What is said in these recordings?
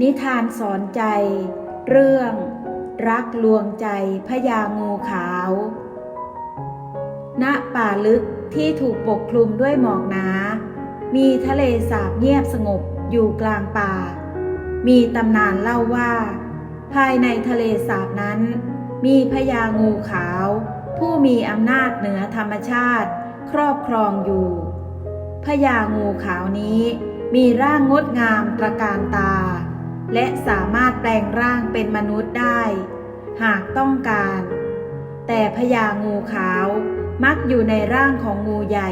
นิทานสอนใจ เรื่อง รักลวงใจพญางูขาว ณ ป่าลึกที่ถูกปกคลุมด้วยหมอกหนา มีทะเลสาบเงียบสงบอยู่กลางป่า มีตำนานเล่าว่า ภายในทะเลสาบนั้น มีพญางูขาว ผู้มีอำนาจเหนือธรรมชาติ ครอบครองอยู่ พญางูขาวนี้มีร่างงดงามตระการตา และสามารถแปลงร่างเป็นมนุษย์ได้ หากต้องการ แต่พญางูขาวมักอยู่ในร่างของงูใหญ่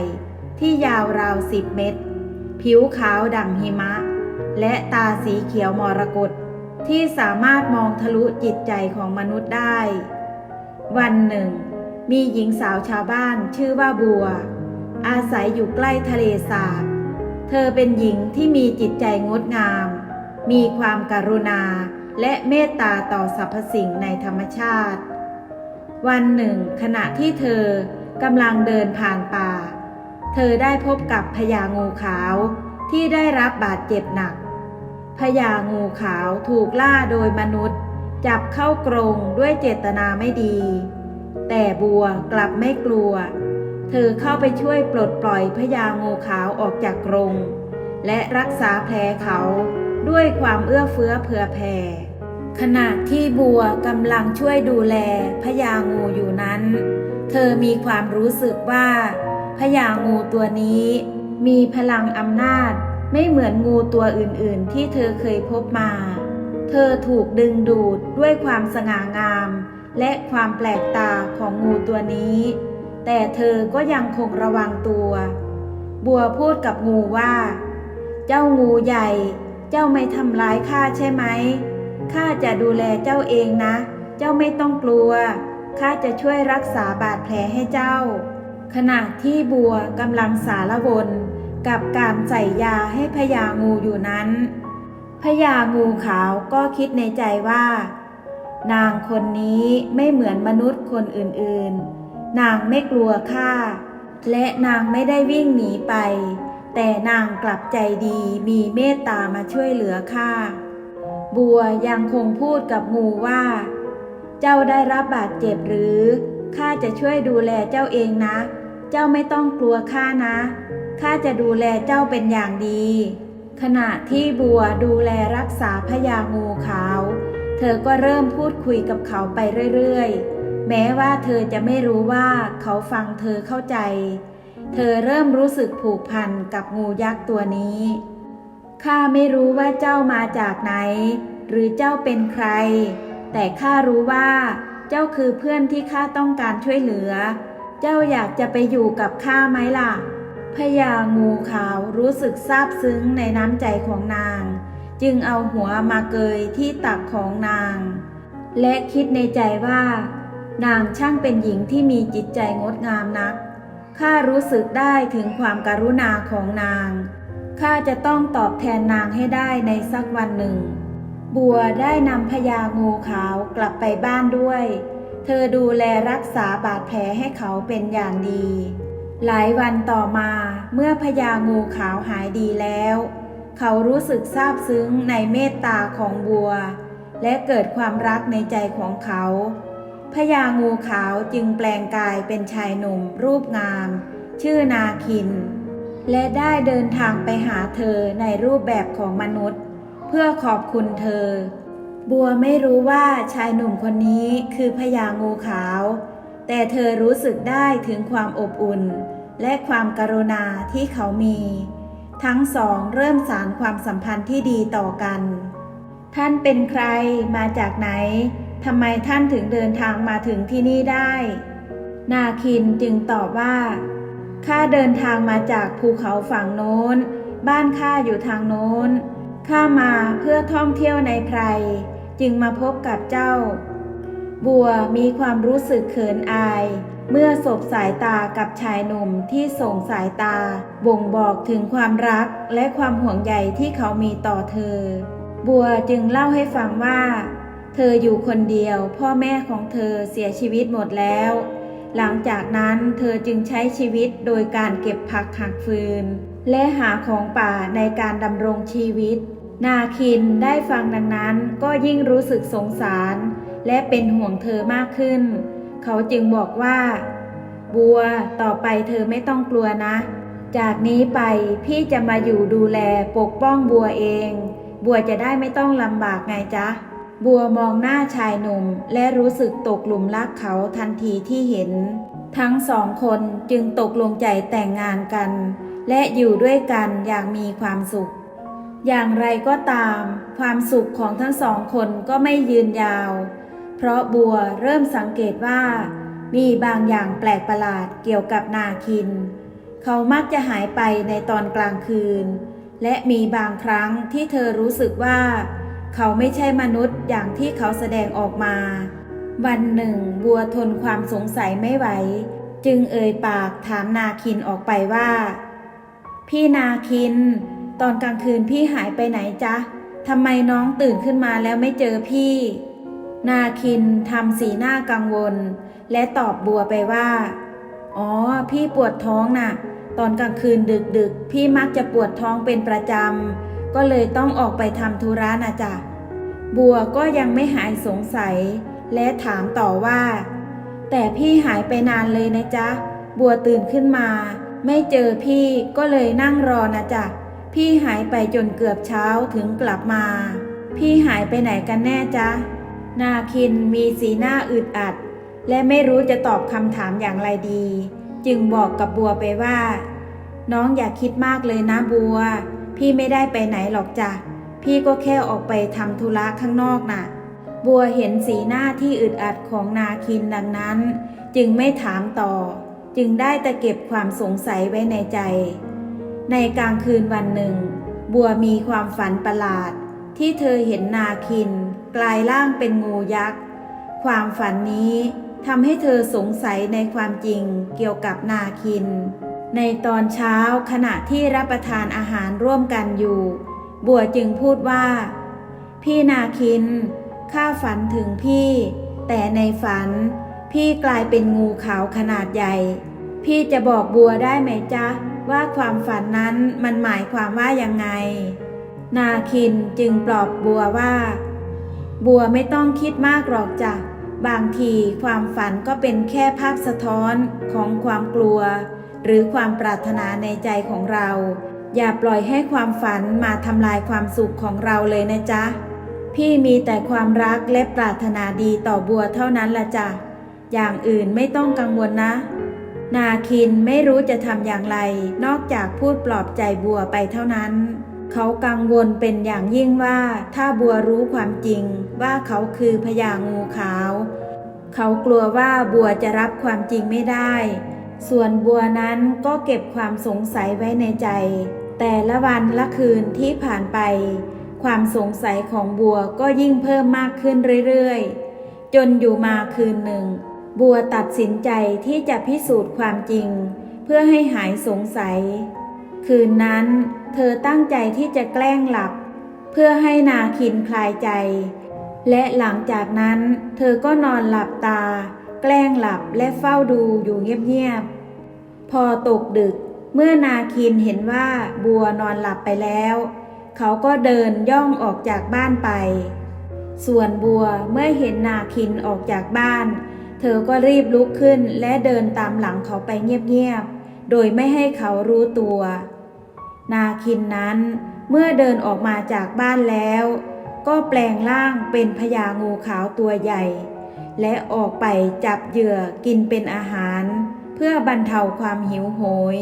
ที่ยาวราวสิบเมตร ผิวขาวดั่งหิมะ และตาสีเขียวมรกตที่สามารถมองทะลุจิตใจของมนุษย์ได้ วันหนึ่ง มีหญิงสาวชาวบ้านชื่อว่าบัว อาศัยอยู่ใกล้ทะเลสาบ เธอเป็นหญิงที่มีจิตใจงดงาม มีความการุณาและเมตตาต่อสรรพสิ่งในธรรมชาติ วันหนึ่ง ขณะที่เธอกำลังเดินผ่านป่า เธอได้พบกับพญางูขาวที่ได้รับบาดเจ็บหนักพญางูขาวถูกล่าโดยมนุษย์ จับเข้ากรงด้วยเจตนาไม่ดี แต่บัวกลับไม่กลัว เธอเข้าไปช่วยปลดปล่อยพญางูขาวออกจากกรงและรักษาแผลเขาด้วยความเอื้อเฟื้อเผื่อแผ่ขณะที่บัวกำลังช่วยดูแลพญางูอยู่นั้น เธอมีความรู้สึกว่าพญางูตัวนี้ มีพลังอำนาจไม่เหมือนงูตัวอื่นๆ ที่เธอเคยพบมา เธอถูกดึงดูดด้วยความสง่างาม และความแปลกตาของงูตัวนี้ แต่เธอก็ยังคงระวังตัว บัวพูดกับงูว่า เจ้างูใหญ่ เจ้าไม่ทำร้ายข้าใช่ไหมข้าจะดูแลเจ้าเองนะ เจ้าไม่ต้องกลัวข้าจะช่วยรักษาบาดแผลให้เจ้า ขณะที่บัวกำลังสารวนกับการใส่ยาให้พญางูอยู่นั้นพญางูขาวก็คิดในใจว่า นางคนนี้ไม่เหมือนมนุษย์คนอื่นๆ นางไม่กลัวข้าและนางไม่ได้วิ่งหนีไป แต่นางกลับใจดีมีเมตตามาช่วยเหลือข้าบัวยังคงพูดกับงูว่า เจ้าได้รับบาดเจ็บหรือข้าจะช่วยดูแลเจ้าเองนะ เจ้าไม่ต้องกลัวข้านะข้าจะดูแลเจ้าเป็นอย่างดี ขณะที่บัวดูแลรักษาพญางูขาว เธอก็เริ่มพูดคุยกับเขาไปเรื่อยๆ แม้ว่าเธอจะไม่รู้ว่าเขาฟังเธอเข้าใจ เธอเริ่มรู้สึกผูกพันกับงูยักษ์ตัวนี้ข้าไม่รู้ว่าเจ้ามาจากไหน หรือเจ้าเป็นใคร แต่ข้ารู้ว่า เจ้าคือเพื่อนที่ข้าต้องการช่วยเหลือ เจ้าอยากจะไปอยู่กับข้าไหมล่ะพญางูขาวรู้สึกซาบซึ้งในน้ำใจของนาง จึงเอาหัวมาเกยที่ตักของนาง และคิดในใจว่า นางช่างเป็นหญิงที่มีจิตใจงดงามนัก ข้ารู้สึกได้ถึงความการุณาของนาง ข้าจะต้องตอบแทนนางให้ได้ในสักวันหนึ่ง บัวได้นำพญางูขาวกลับไปบ้านด้วย เธอดูแลรักษาบาดแผลให้เขาเป็นอย่างดี หลายวันต่อมาเมื่อพญางูขาวหายดีแล้ว เขารู้สึกซาบซึ้งในเมตตาของบัว และเกิดความรักในใจของเขา พญางูขาวจึงแปลงกายเป็นชายหนุ่มรูปงาม ชื่อนาคิน และได้เดินทางไปหาเธอในรูปแบบของมนุษย์ เพื่อขอบคุณเธอ บัวไม่รู้ว่าชายหนุ่มคนนี้คือพญางูขาว แต่เธอรู้สึกได้ถึงความอบอุ่น และความกรุณาที่เขามี ทั้งสองเริ่มสารความสัมพันธ์ที่ดีต่อกัน ท่านเป็นใครมาจากไหน ทำไมท่านถึงเดินทางมาถึงที่นี่ได้ นาคินจึงตอบว่า ข้าเดินทางมาจากภูเขาฝั่งโน้น บ้านข้าอยู่ทางโน้น ข้ามาเพื่อท่องเที่ยวในไพร จึงมาพบกับเจ้า บัวมีความรู้สึกเขินอาย เมื่อสบสายตากับชายหนุ่มที่ส่งสายตา บ่งบอกถึงความรักและความห่วงใยที่เขามีต่อเธอ บัวจึงเล่าให้ฟังว่า เธออยู่คนเดียว พ่อแม่ของเธอเสียชีวิตหมดแล้ว หลังจากนั้นเธอจึงใช้ชีวิตโดยการเก็บผักหักฟืน และหาของป่าในการดำรงชีวิต นาคินได้ฟังดังนั้นก็ยิ่งรู้สึกสงสาร และเป็นห่วงเธอมากขึ้น เขาจึงบอกว่า บัวต่อไปเธอไม่ต้องกลัวนะ จากนี้ไปพี่จะมาอยู่ดูแลปกป้องบัวเอง บัวจะได้ไม่ต้องลำบากไงจ๊ะ บัวมองหน้าชายหนุ่ม และรู้สึกตกหลุมรักเขาทันทีที่เห็น ทั้งสองคนจึงตกลงใจแต่งงานกัน และอยู่ด้วยกันอย่างมีความสุข อย่างไรก็ตาม ความสุขของทั้งสองคนก็ไม่ยืนยาว เพราะบัวเริ่มสังเกตว่า มีบางอย่างแปลกประหลาดเกี่ยวกับนาคิน เขามักจะหายไปในตอนกลางคืน และมีบางครั้งที่เธอรู้สึกว่า เขาไม่ใช่มนุษย์อย่างที่เขาแสดงออกมา วันหนึ่ง บัวทนความสงสัยไม่ไหว จึงเอ่ยปากถามนาคินออกไปว่า พี่นาคิน ตอนกลางคืนพี่หายไปไหนจ๊ะทำไมน้องตื่นขึ้นมาแล้วไม่เจอพี่ นาคินทำสีหน้ากังวล และตอบบัวไปว่า อ๋อ พี่ปวดท้องน่ะ ตอนกลางคืนดึกๆ พี่มักจะปวดท้องเป็นประจำ ก็เลยต้องออกไปทำธุระนะจ๊ะบัวก็ยังไม่หายสงสัย และถามต่อว่า แต่พี่หายไปนานเลยนะจ๊ะ บัวตื่นขึ้นมา ไม่เจอพี่ก็เลยนั่งรอนะจ๊ะ พี่หายไปจนเกือบเช้าถึงกลับมา พี่หายไปไหนกันแน่จ๊ะ นาคินมีสีหน้าอึดอัด และไม่รู้จะตอบคำถามอย่างไรดี จึงบอกกับบัวไปว่า น้องอย่าคิดมากเลยนะบัว พี่ไม่ได้ไปไหนหรอกจ้ะ พี่ก็แค่ออกไปทำธุระข้างนอกน่ะ บัวเห็นสีหน้าที่อึดอัดของนาคินดังนั้น จึงไม่ถามต่อ จึงได้แต่เก็บความสงสัยไว้ในใจ ในกลางคืนวันหนึ่ง บัวมีความฝันประหลาด ที่เธอเห็นนาคิน กลายร่างเป็นงูยักษ์ ความฝันนี้ทำให้เธอสงสัยในความจริงเกี่ยวกับนาคิน ในตอนเช้าขณะที่รับประทานอาหารร่วมกันอยู่ บัวจึงพูดว่า พี่นาคิน ข้าฝันถึงพี่ แต่ในฝัน พี่กลายเป็นงูขาวขนาดใหญ่ พี่จะบอกบัวได้ไหมจ๊ะ ว่าความฝันนั้นมันหมายความว่ายังไง นาคินจึงปลอบบัวว่า บัวไม่ต้องคิดมากหรอกจ้ะบางทีความฝันก็เป็นแค่ภาพสะท้อนของความกลัว หรือความปรารถนาในใจของเรา อย่าปล่อยให้ความฝันมาทำลายความสุขของเราเลยนะจ๊ะ พี่มีแต่ความรักและปรารถนาดีต่อบัวเท่านั้นละจ้ะ อย่างอื่นไม่ต้องกังวลนะ นาคินไม่รู้จะทำอย่างไร นอกจากพูดปลอบใจบัวไปเท่านั้น เขากังวลเป็นอย่างยิ่งว่าถ้าบัวรู้ความจริงว่าเขาคือพญางูขาว เขากลัวว่าบัวจะรับความจริงไม่ได้ ส่วนบัวนั้นก็เก็บความสงสัยไว้ในใจ แต่ละวันละคืนที่ผ่านไป ความสงสัยของบัวก็ยิ่งเพิ่มมากขึ้นเรื่อยๆ จนอยู่มาคืนหนึ่ง บัวตัดสินใจที่จะพิสูจน์ความจริง เพื่อให้หายสงสัย คืนนั้นเธอตั้งใจที่จะแกล้งหลับ เพื่อให้นาคินคลายใจ และหลังจากนั้นเธอก็นอนหลับตา แกล้งหลับและเฝ้าดูอยู่เงียบๆ พอตกดึกเมื่อนาคินเห็นว่าบัวนอนหลับไปแล้ว เขาก็เดินย่องออกจากบ้านไป ส่วนบัวเมื่อเห็นนาคินออกจากบ้าน เธอก็รีบลุกขึ้นและเดินตามหลังเขาไปเงียบๆ โดยไม่ให้เขารู้ตัว นาคินนั้นเมื่อเดินออกมาจากบ้านแล้ว ก็แปลงร่างเป็นพญางูขาวตัวใหญ่ และออกไปจับเหยื่อกินเป็นอาหาร เพื่อบรรเทาความหิวโหย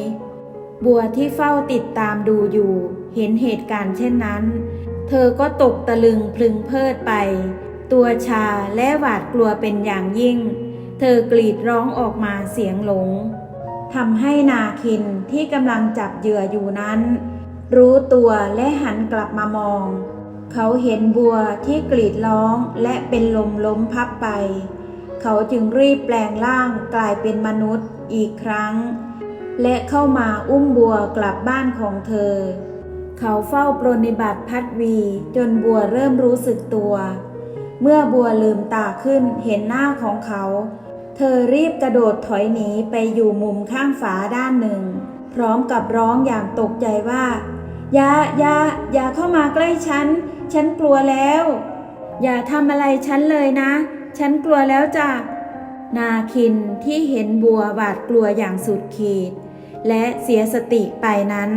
บัวที่เฝ้าติดตามดูอยู่ เห็นเหตุการณ์เช่นนั้น เธอก็ตกตะลึงพลึงเพิดไป ตัวชาและหวาดกลัวเป็นอย่างยิ่ง เธอกรีดร้องออกมาเสียงหลงทำให้นาคินที่กำลังจับเหยื่ออยู่นั้น รู้ตัวและหันกลับมามอง เขาเห็นบัวที่กรีดร้องและเป็นลมล้มพับไป เขาจึงรีบแปลงร่างกลายเป็นมนุษย์อีกครั้ง และเข้ามาอุ้มบัวกลับบ้านของเธอ เขาเฝ้าปรนนิบัติพัดวีจนบัวเริ่มรู้สึกตัว เมื่อบัวลืมตาขึ้นเห็นหน้าของเขา เธอรีบกระโดดถอยหนีไปอยู่มุมข้างฝาด้านหนึ่ง พร้อมกับร้องอย่างตกใจว่าอย่าอย่าอย่าเข้ามาใกล้ฉัน ฉันกลัวแล้ว อย่าทำอะไรฉันเลยนะ ฉันกลัวแล้วจ้ะ นาคินที่เห็นบัวหวาดกลัวอย่างสุดขีด และเสียสติไปนั้น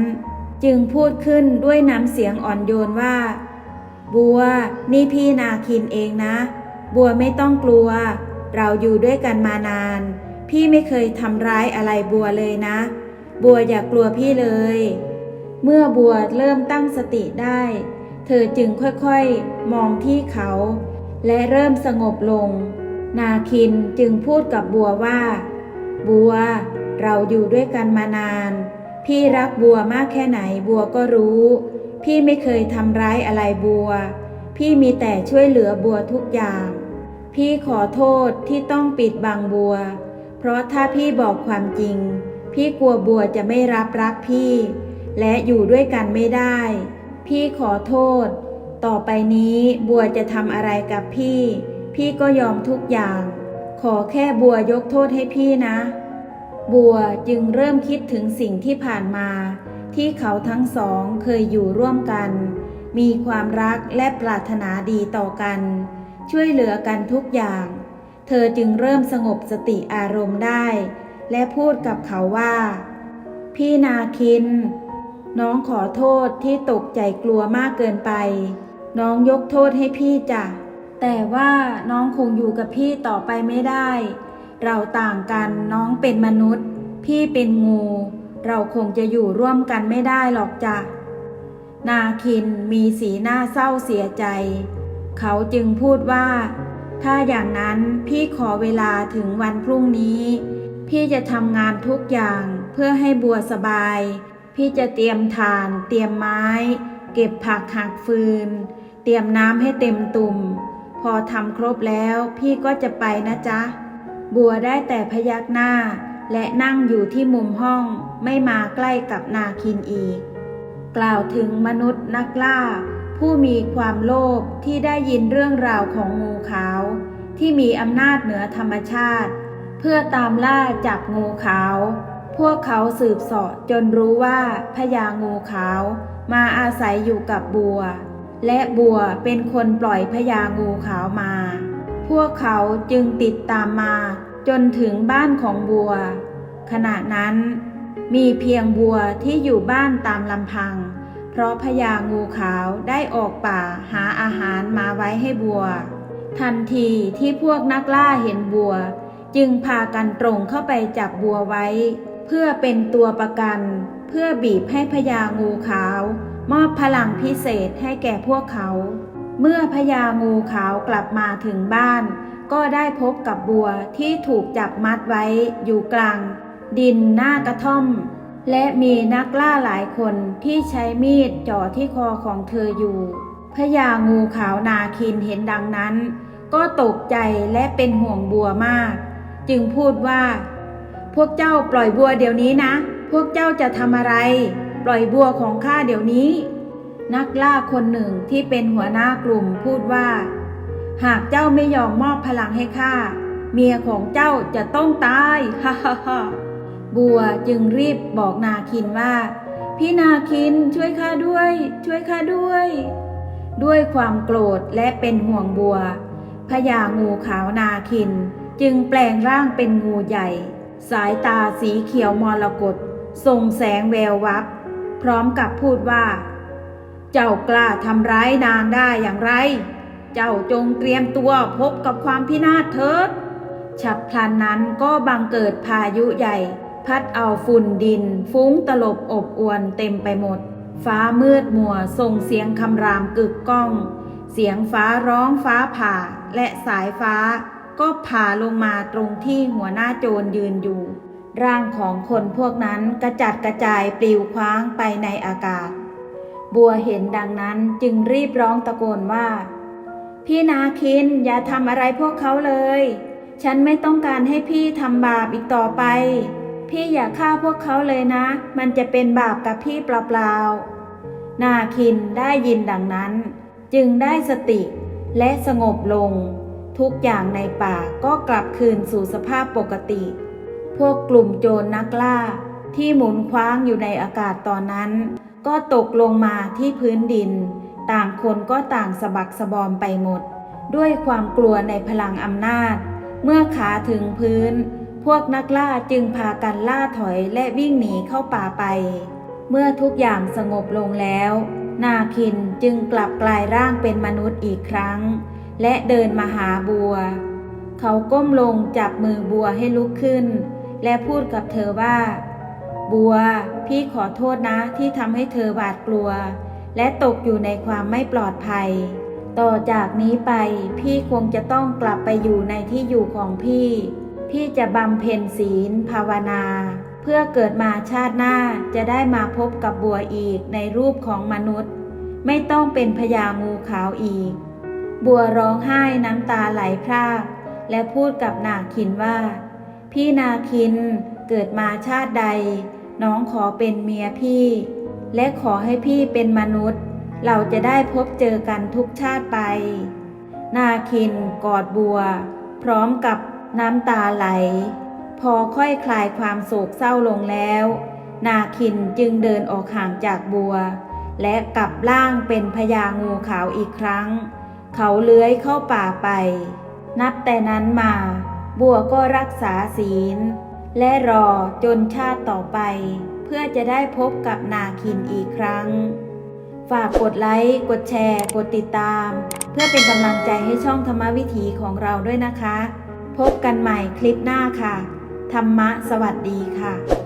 จึงพูดขึ้นด้วยน้ำเสียงอ่อนโยนว่า บัว นี่พี่นาคินเองนะ บัวไม่ต้องกลัว เราอยู่ด้วยกันมานาน พี่ไม่เคยทำร้ายอะไรบัวเลยนะ บัวอย่ากลัวพี่เลย เมื่อบัวเริ่มตั้งสติได้ เธอจึงค่อยๆ มองที่เขา และเริ่มสงบลง นาคินจึงพูดกับบัวว่า บัว เราอยู่ด้วยกันมานาน พี่รักบัวมากแค่ไหนบัวก็รู้ พี่ไม่เคยทำร้ายอะไรบัว พี่มีแต่ช่วยเหลือบัวทุกอย่าง พี่ขอโทษที่ต้องปิดบังบัว เพราะถ้าพี่บอกความจริง พี่กลัวบัวจะไม่รับรักพี่ และอยู่ด้วยกันไม่ได้ พี่ขอโทษ ต่อไปนี้บัวจะทำอะไรกับพี่ พี่ก็ยอมทุกอย่าง ขอแค่บัวยกโทษให้พี่นะ บัวจึงเริ่มคิดถึงสิ่งที่ผ่านมา ที่เขาทั้งสองเคยอยู่ร่วมกัน มีความรักและปรารถนาดีต่อกัน ช่วยเหลือกันทุกอย่าง เธอจึงเริ่มสงบสติอารมณ์ได้ และพูดกับเขาว่า พี่นาคิน น้องขอโทษที่ตกใจกลัวมากเกินไป น้องยกโทษให้พี่จ้ะ แต่ว่าน้องคงอยู่กับพี่ต่อไปไม่ได้ เราต่างกันน้องเป็นมนุษย์ พี่เป็นงู เราคงจะอยู่ร่วมกันไม่ได้หรอกจ้ะ นาคินมีสีหน้าเศร้าเสียใจ เขาจึงพูดว่า ถ้าอย่างนั้นพี่ขอเวลาถึงวันพรุ่งนี้ พี่จะทำงานทุกอย่างเพื่อให้บัวสบาย พี่จะเตรียมถ่าน เตรียมไม้ เก็บผักหักฟืน เตรียมน้ำให้เต็มตุ่ม พอทำครบแล้วพี่ก็จะไปนะจ๊ะ บัวได้แต่พยักหน้า และนั่งอยู่ที่มุมห้องไม่มาใกล้กับนาคินอีก กล่าวถึงมนุษย์นักล่า ผู้มีความโลภที่ได้ยินเรื่องราวของงูขาว ที่มีอำนาจเหนือธรรมชาติ เพื่อตามล่าจับงูขาว พวกเขาสืบสาะจนรู้ว่าพญางูขาวมาอาศัยอยู่กับบัว และบัวเป็นคนปล่อยพญางูขาวมา พวกเขาจึงติดตามมาจนถึงบ้านของบัว ขณะนั้นมีเพียงบัวที่อยู่บ้านตามลำพัง เพราะพญางูขาวได้ออกป่าหาอาหารมาไว้ให้บัว ทันทีที่พวกนักล่าเห็นบัว จึงพากันตรงเข้าไปจับบัวไว้ เพื่อเป็นตัวประกัน เพื่อบีบให้พญางูขาว มอบพลังพิเศษให้แก่พวกเขา เมื่อพญางูขาวกลับมาถึงบ้าน ก็ได้พบกับบัวที่ถูกจับมัดไว้อยู่กลาง ดินหน้ากระท่อม และมีนักล่าหลายคนที่ใช้มีดจ่อที่คอของเธออยู่พญางูขาวนาคินเห็นดังนั้น ก็ตกใจและเป็นห่วงบัวมาก จึงพูดว่า พวกเจ้าปล่อยบัวเดี๋ยวนี้นะ พวกเจ้าจะทำอะไร ปล่อยบัวของข้าเดี๋ยวนี้ นักล่าคนหนึ่งที่เป็นหัวหน้ากลุ่มพูดว่า หากเจ้าไม่ยอมมอบพลังให้ข้า เมียของเจ้าจะต้องตาย ฮ่าฮ่าฮ่าบัวจึงรีบบอกนาคินว่า พี่นาคินช่วยข้าด้วย ช่วยข้าด้วย ด้วยความโกรธและเป็นห่วงบัวพญางูขาวนาคินจึงแปลงร่างเป็นงูใหญ่ สายตาสีเขียวมรกตส่งแสงแวววับ พร้อมกับพูดว่า เจ้ากล้าทำร้ายนางได้อย่างไร เจ้าจงเตรียมตัวพบกับความพินาศเถิด ฉับพลันนั้นก็บังเกิดพายุใหญ่ พัดเอาฝุ่นดิน ฟุ้งตลบอบอวนเต็มไปหมด ฟ้ามืดมัวส่งเสียงคำรามกึกก้อง เสียงฟ้าร้องฟ้าผ่าและสายฟ้า ก็ผ่าลงมาตรงที่หัวหน้าโจรยืนอยู่ ร่างของคนพวกนั้นกระจัดกระจายปลิวคว้างไปในอากาศ บัวเห็นดังนั้นจึงรีบร้องตะโกนว่า พี่นาคินอย่าทำอะไรพวกเขาเลย ฉันไม่ต้องการให้พี่ทำบาปอีกต่อไป พี่อย่าฆ่าพวกเขาเลยนะ มันจะเป็นบาปกับพี่เปล่าๆนาคินได้ยินดังนั้น จึงได้สติและสงบลง ทุกอย่างในป่าก็กลับคืนสู่สภาพปกติ พวกกลุ่มโจรนักล่า ที่หมุนคว้างอยู่ในอากาศตอนนั้น ก็ตกลงมาที่พื้นดิน ต่างคนก็ต่างสะบักสะบอมไปหมด ด้วยความกลัวในพลังอำนาจ เมื่อขาถึงพื้น พวกนักล่าจึงพากันล่าถอยและวิ่งหนีเข้าป่าไป เมื่อทุกอย่างสงบลงแล้ว นาคินจึงกลับกลายร่างเป็นมนุษย์อีกครั้ง และเดินมาหาบัว เขาก้มลงจับมือบัวให้ลุกขึ้น และพูดกับเธอว่า บัว พี่ขอโทษนะที่ทำให้เธอหวาดกลัว และตกอยู่ในความไม่ปลอดภัย ต่อจากนี้ไปพี่คงจะต้องกลับไปอยู่ในที่อยู่ของพี่ พี่จะบำเพ็ญศีลภาวนาเพื่อเกิดมาชาติหน้าจะได้มาพบกับบัวอีกในรูปของมนุษย์ ไม่ต้องเป็นพญางูขาวอีก บัวร้องไห้น้ำตาไหลพราก และพูดกับนาคินว่า พี่นาคินเกิดมาชาติใด น้องขอเป็นเมียพี่ และขอให้พี่เป็นมนุษย์ เราจะได้พบเจอกันทุกชาติไป นาคินกอดบัว พร้อมกับน้ำตาไหล พอค่อยคลายความโศกเศร้าลงแล้ว นาคินจึงเดินออกห่างจากบัว และกลับร่างเป็นพญางูขาวอีกครั้ง เขาเลื้อยเข้าป่าไป นับแต่นั้นมา บัวก็รักษาศีล และรอจนชาติต่อไป เพื่อจะได้พบกับนาคินอีกครั้ง ฝากกดไลค์ กดแชร์ กดติดตาม เพื่อเป็นกำลังใจให้ช่องธรรมวิถีของเราด้วยนะคะ พบกันใหม่คลิปหน้าค่ะ ธรรมะสวัสดีค่ะ